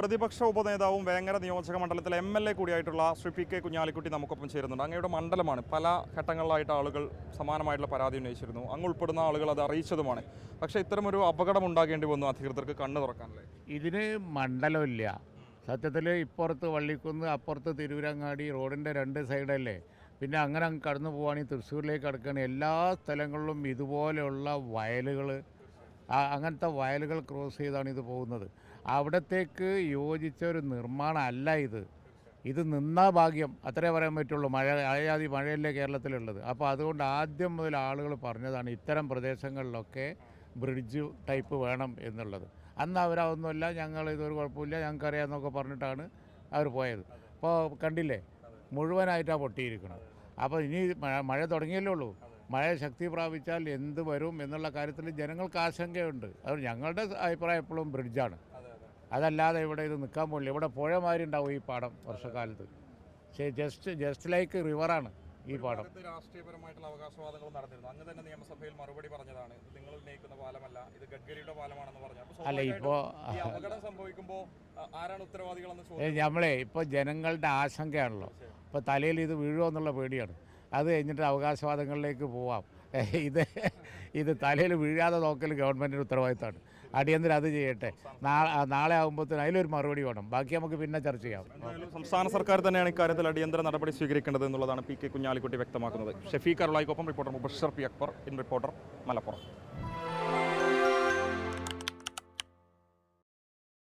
പ്രതിപക്ഷ ഉപനേതാവും വേങ്ങര നിയോജക മണ്ഡലത്തിലെ എം എൽ എ കൂടിയായിട്ടുള്ള ശ്രീ പി കെ കുഞ്ഞാലിക്കുട്ടി നമുക്കൊപ്പം ചേരുന്നുണ്ട്. അങ്ങയുടെ മണ്ഡലമാണ്. പല ഘട്ടങ്ങളിലായിട്ട് ആളുകൾ സമാനമായിട്ടുള്ള പരാതി ഉന്നയിച്ചിരുന്നു. അങ്ങ് ഉൾപ്പെടുന്ന ആളുകൾ അത് അറിയിച്ചതുമാണ്. പക്ഷേ ഇത്തരമൊരു അപകടം ഉണ്ടാകേണ്ടി വന്നു അധികൃതർക്ക് കണ്ണു തുറക്കാനല്ലേ? ഇതിന് മണ്ഡലമില്ല. സത്യത്തിൽ ഇപ്പുറത്ത് വള്ളിക്കുന്ന് അപ്പുറത്ത് തിരുവരങ്ങാടി റോഡിന്റെ രണ്ട് സൈഡല്ലേ. പിന്നെ അങ്ങനെ അങ്ങ് കടന്നു പോവുകയാണെങ്കിൽ തൃശ്ശൂരിലേക്ക് കടക്കുകയാണ്. എല്ലാ സ്ഥലങ്ങളിലും ഇതുപോലെയുള്ള വയലുകൾ അങ്ങനത്തെ വയലുകൾ ക്രോസ് ചെയ്താണ് ഇത് പോകുന്നത്. അവിടത്തേക്ക് യോജിച്ച ഒരു നിർമ്മാണം അല്ല ഇത്. ഇത് നിന്നാ ഭാഗ്യം. അത്രേ പറയാൻ പറ്റുള്ളൂ. മഴ അയാതി മഴയല്ലേ കേരളത്തിലുള്ളത്. അപ്പോൾ അതുകൊണ്ട് ആദ്യം മുതൽ ആളുകൾ പറഞ്ഞതാണ് ഇത്തരം പ്രദേശങ്ങളിലൊക്കെ ബ്രിഡ്ജ് ടൈപ്പ് വേണം എന്നുള്ളത്. അന്ന് അവരൊന്നുമില്ല ഞങ്ങൾ ഇതൊരു കുഴപ്പമില്ല ഞങ്ങൾക്കറിയാമെന്നൊക്കെ പറഞ്ഞിട്ടാണ് അവർ പോയത്. അപ്പോൾ കണ്ടില്ലേ? മുഴുവനായിട്ടാണ് പൊട്ടിയിരിക്കുന്നത് അപ്പോൾ ഇനി മഴ മഴ തുടങ്ങിയല്ലേ ഉള്ളൂ. മഴ ശക്തി പ്രാപിച്ചാൽ എന്ത് വരും എന്നുള്ള കാര്യത്തിൽ ജനങ്ങൾക്ക് ആശങ്കയുണ്ട്. അത് ഞങ്ങളുടെ അഭിപ്രായം എപ്പോഴും ബ്രിഡ്ജാണ്. അതല്ലാതെ ഇവിടെ ഇത് നിൽക്കാൻ പോകില്ല ഇവിടെ പുഴ മാതിരി ഉണ്ടാവും ഈ പാടം വർഷക്കാലത്ത്. ജസ്റ്റ് ജസ്റ്റ് ലൈക്ക് റിവറാണ് ഈ പാടം. രാഷ്ട്രീയപരമായിട്ടുള്ള അവകാശവാദങ്ങൾ നടന്നിരുന്നു. അങ്ങ് തന്നെ നിയമസഭയിൽ മറുപടി പറഞ്ഞതാണ് ഇത് നിങ്ങൾ ഉന്നയിക്കുന്ന പാലമല്ല ഇത് ഗഡ്കരിയുടെ പാലമാണെന്ന് പറഞ്ഞു. അല്ല ഇപ്പോ ഇപ്പോൾ അപകടം സംഭവിക്കുമ്പോൾ ആരാണ് ഉത്തരവാദികളെന്ന് നമ്മളെ ഇപ്പോൾ ജനങ്ങളുടെ ആശങ്കയാണല്ലോ. ഇപ്പോൾ തലയിൽ ഇത് വീഴുമോ എന്നുള്ള പേടിയാണ്. അത് കഴിഞ്ഞിട്ട് അവകാശവാദങ്ങളിലേക്ക് പോവാം. ഇത് ഇത് തലയിൽ വീഴാതെ നോക്കൽ ഗവൺമെന്റിന്റെ ഉത്തരവാദിത്തമാണ്. അടിയന്തരം അത് ചെയ്യട്ടെ. നാളെ ആകുമ്പോഴത്തേന് അതിലൊരു മറുപടി വേണം. ബാക്കി നമുക്ക് പിന്നെ ചർച്ച ചെയ്യാം. സംസ്ഥാന സർക്കാർ തന്നെയാണ് ഇക്കാര്യത്തിൽ അടിയന്തര നടപടി സ്വീകരിക്കേണ്ടത് എന്നുള്ളതാണ് പി കെ കുഞ്ഞാലിക്കുട്ടി വ്യക്തമാക്കുന്നത്. Shafeeq അറുളായിക്കൊപ്പം reporter Mubashar P Akbar in reporter Malappuram.